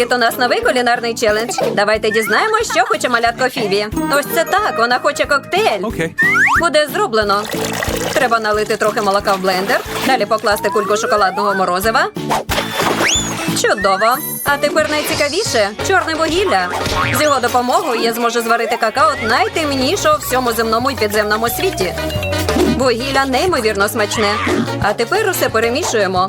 Привіт, у нас новий кулінарний челендж. Давайте дізнаємося, що хоче малятко Фібі. Ось це так, вона хоче коктейль. Okay. Буде зроблено. Треба налити трохи молока в блендер, далі покласти кульку шоколадного морозива. Чудово! А тепер найцікавіше чорне вугілля. З його допомогою я зможу зварити какао найтемнішого в всьому земному і підземному світі. Вугілля неймовірно смачне. А тепер усе перемішуємо.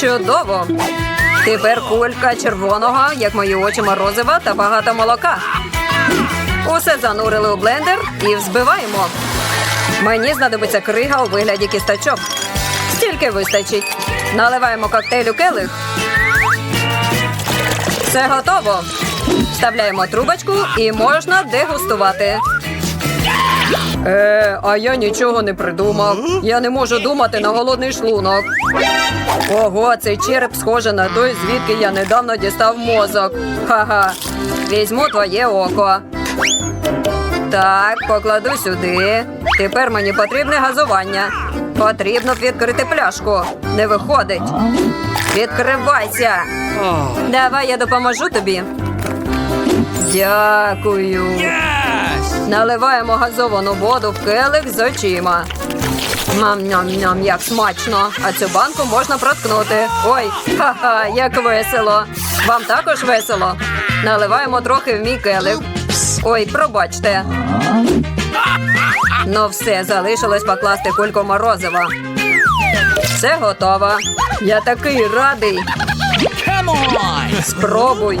Чудово. Тепер кулька червоного, як мої очі морозива та багато молока. Усе занурили у блендер і взбиваємо. Мені знадобиться крига у вигляді кісточок. Стільки вистачить. Наливаємо коктейль у келих. Все готово. Вставляємо трубочку і можна дегустувати. Е, а я нічого не придумав. Я не можу думати на голодний шлунок. Ого, цей череп схоже на той, звідки я недавно дістав мозок. Ха-ха. Візьму твоє око. Так, покладу сюди. Tепер мені потрібне газування. Потрібно відкрити пляшку. Не виходить. Відкривайся. Давай я допоможу тобі. Дякую. Наливаємо газовану воду в келих з очима. Мам-ням-ням, як смачно. А цю банку можна проткнути. Ой, ха-ха, як весело. Вам також весело. Наливаємо трохи в мій келих. Ой, пробачте. Ну все, залишилось покласти кульку морозива. Все готово. Я такий радий. Спробуй.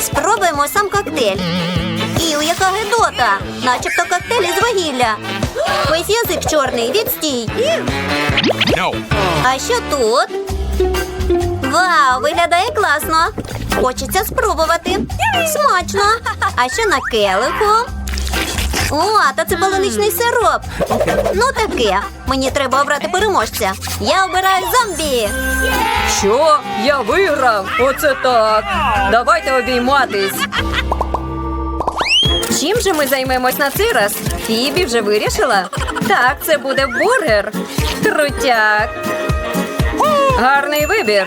Спробуємо сам коктейль. Іу, яка гидота! Начебто коктейль із вугілля. Весь язик чорний, відстій. No. А що тут? Вау, виглядає класно. Хочеться спробувати. Смачно. А що на келиху? О, та це полуничний сироп. Ну таке. Мені треба обрати переможця. Я обираю зомбі. Що? Я виграв? Оце так. Давайте обійматись. Чим же ми займемось на цей раз? Фібі вже вирішила? Так, це буде бургер. Крутяк. Гарний вибір.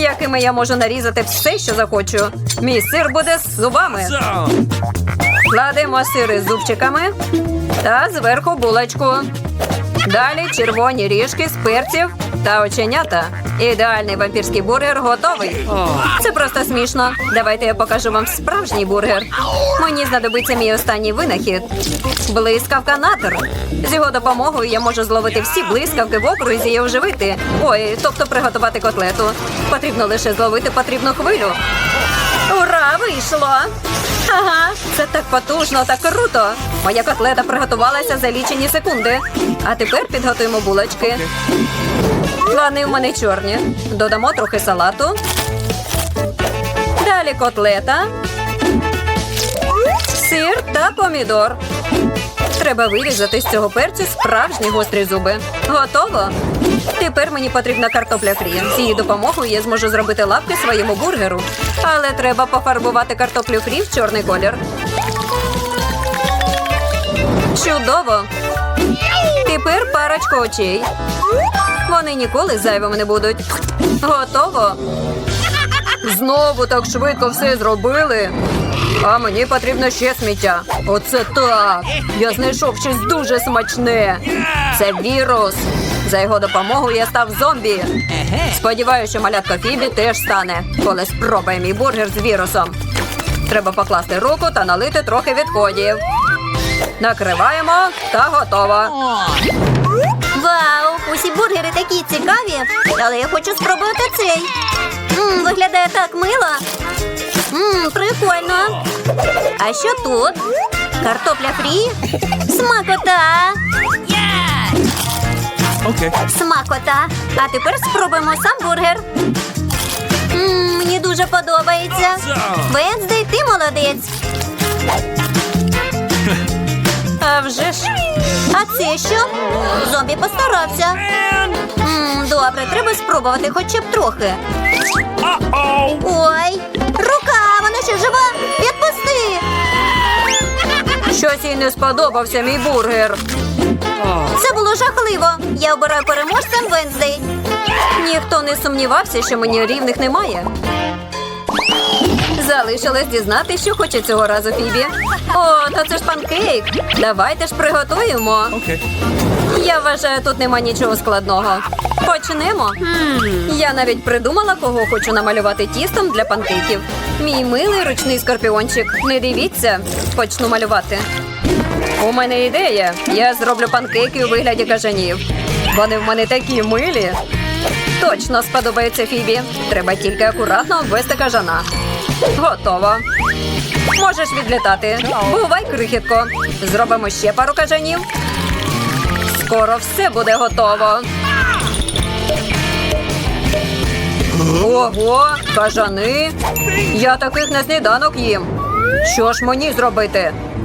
Якими я можу нарізати все, що захочу. Мій сир буде з зубами. Кладемо сири з зубчиками та зверху булочку. Далі червоні ріжки з перців та оченята. Ідеальний вампірський бургер готовий. Це просто смішно. Давайте я покажу вам справжній бургер. Мені знадобиться мій останній винахід. Блискавка натер. З його допомогою я можу зловити всі блискавки в окрузі і оживити. Ой, тобто приготувати котлету. Потрібно лише зловити потрібну хвилю. Ура, вийшло! Ага, це так потужно, так круто. Моя котлета приготувалася за лічені секунди. А тепер підготуємо булочки. Плани в мене чорні. Додамо трохи салату. Далі котлета. Сир та помідор. Треба вирізати з цього перцю справжні гострі зуби. Готово. Тепер мені потрібна картопля фрі. З її допомогою я зможу зробити лапки своєму бургеру. Але треба пофарбувати картоплю фрі в чорний колір. Чудово! Тепер парочку очей. Вони ніколи зайвими не будуть. Готово. Знову так швидко все зробили. А мені потрібно ще сміття. Оце так. Я знайшов щось дуже смачне. Це вірус. За його допомогою я став зомбі. Сподіваюся, що малятка Фібі теж стане, коли спробує мій бургер з вірусом. Треба покласти руку та налити трохи відходів. Накриваємо та готово. Вау! Усі бургери такі цікаві, але я хочу спробувати цей. Мм, виглядає так мило. Мм, прикольно. А що тут? Картопля фрі? Смакота! Okay. Смакота. А тепер спробуємо сам бургер. Мм, мені дуже подобається. Венздей, ти молодець. А вже ж. А це що? Зомбі постарався. Мм, добре, треба спробувати хоча б трохи. Ой, рука, вона ще жива. Відпусти. Щось їй не сподобався мій бургер. Це було жахливо. Я обираю переможцем Венздей. Ніхто не сумнівався, що мені рівних немає. Залишилось дізнати, що хоче цього разу Фібі. О, та це ж панкейк. Давайте ж приготуємо. Okay. Я вважаю, тут нема нічого складного. Почнемо. Я навіть придумала, кого хочу намалювати тістом для панкейків. Мій милий ручний скорпіончик. Не дивіться, почну малювати. У мене ідея. Я зроблю панкейки у вигляді кажанів. Вони в мене такі милі. Точно сподобається Фібі. Треба тільки акуратно обвести кажана. Готово. Можеш відлітати. Бувай, крихітко. Зробимо ще пару кажанів. Скоро все буде готово. Ого, кажани. Я таких на сніданок їм. Що ж мені зробити?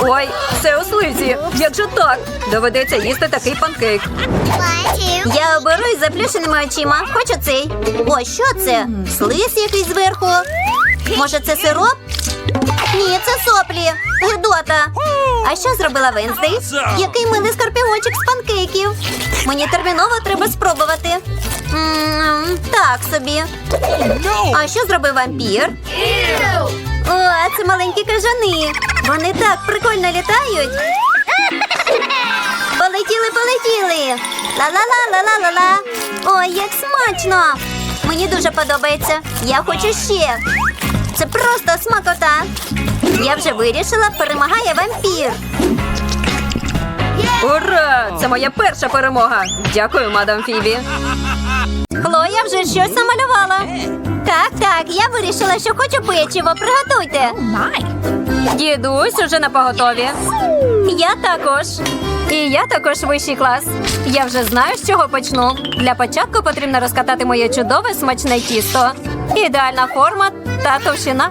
Ой, все у слизі. Як же так? Доведеться їсти такий панкейк. Я оберу із заплющеними очима. Хочу цей. О, що це? Слиз якийсь зверху. Може, це сироп? Ні, це соплі. Гидота. А що зробила Венздей? Який милий скорпіончик з панкейків. Мені терміново треба спробувати. М, так собі. А що зробив вампір? О, це маленькі кажани. Вони так прикольно літають. Полетіли, полетіли. Ла-ла-ла-ла-ла-ла-ла. Ой, як смачно. Мені дуже подобається. Я хочу ще. Це просто смакота. Я вже вирішила, перемагає вампір. Ура! Це моя перша перемога. Дякую, мадам Фібі. Хлоя вже щось намалювала. Так, так, я вирішила, що хочу печиво. Приготуйте. Дідусь уже на поготові. Я також. І я також вищий клас. Я вже знаю, з чого почну. Для початку потрібно розкатати моє чудове смачне тісто. Ідеальна форма та товщина.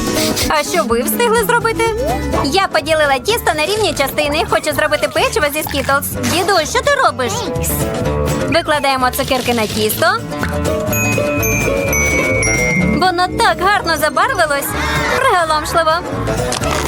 А що ви встигли зробити? Я поділила тісто на рівні частини. Хочу зробити печиво зі скітлс. Діду, що ти робиш? Викладаємо цукерки на тісто. Воно так гарно забарвилось. Приголомшливо.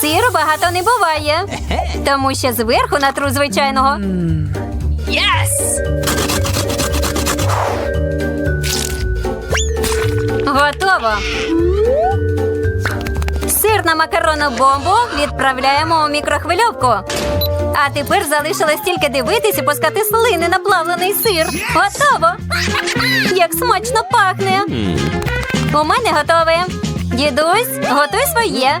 Сиру багато не буває, тому що зверху натру звичайного. Yes. Готово. Сир на макаронну бомбу відправляємо у мікрохвильовку. А тепер залишилось тільки дивитись і пускати слини на плавлений сир. Готово! Як смачно пахне! У мене готове. Дідусь, готуй своє.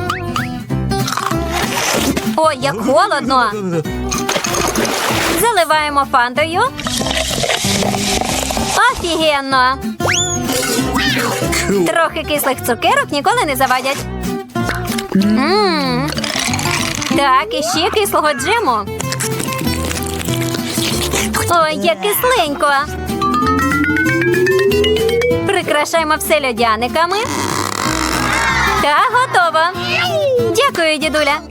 Ой, як холодно. Заливаємо фантою. Офігенно. Трохи кислих цукерок ніколи не завадять. Мм. Так, і ще кислого джему. Ой, як кисленько. Прикрашаємо все льодяниками. Та готово. Дякую, дідуля.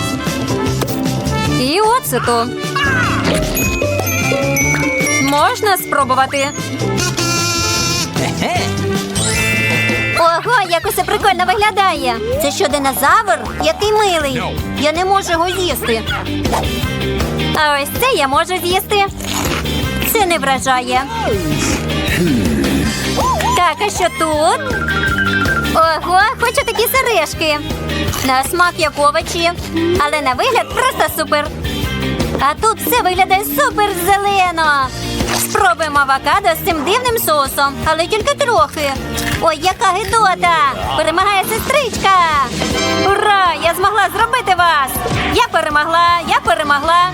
І оцету. Можна спробувати. Ого, як усе прикольно виглядає. Це що, динозавр? Який милий. Я не можу його їсти. А ось це я можу з'їсти. Це не вражає. Так, а що тут? Ого, хочу такі сережки. На смак як овочі, але на вигляд просто супер. А тут все виглядає супер зелено. Спробуємо авокадо з цим дивним соусом, але тільки трохи. Ой, яка гидота! Перемагає сестричка. Ура! Я змогла зробити вас! Я перемогла, я перемогла.